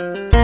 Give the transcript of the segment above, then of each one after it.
าน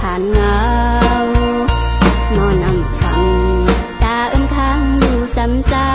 ผ่านเงานอนนำฟังตาเอิ้นทางอยู่ซ้ำซ้ำ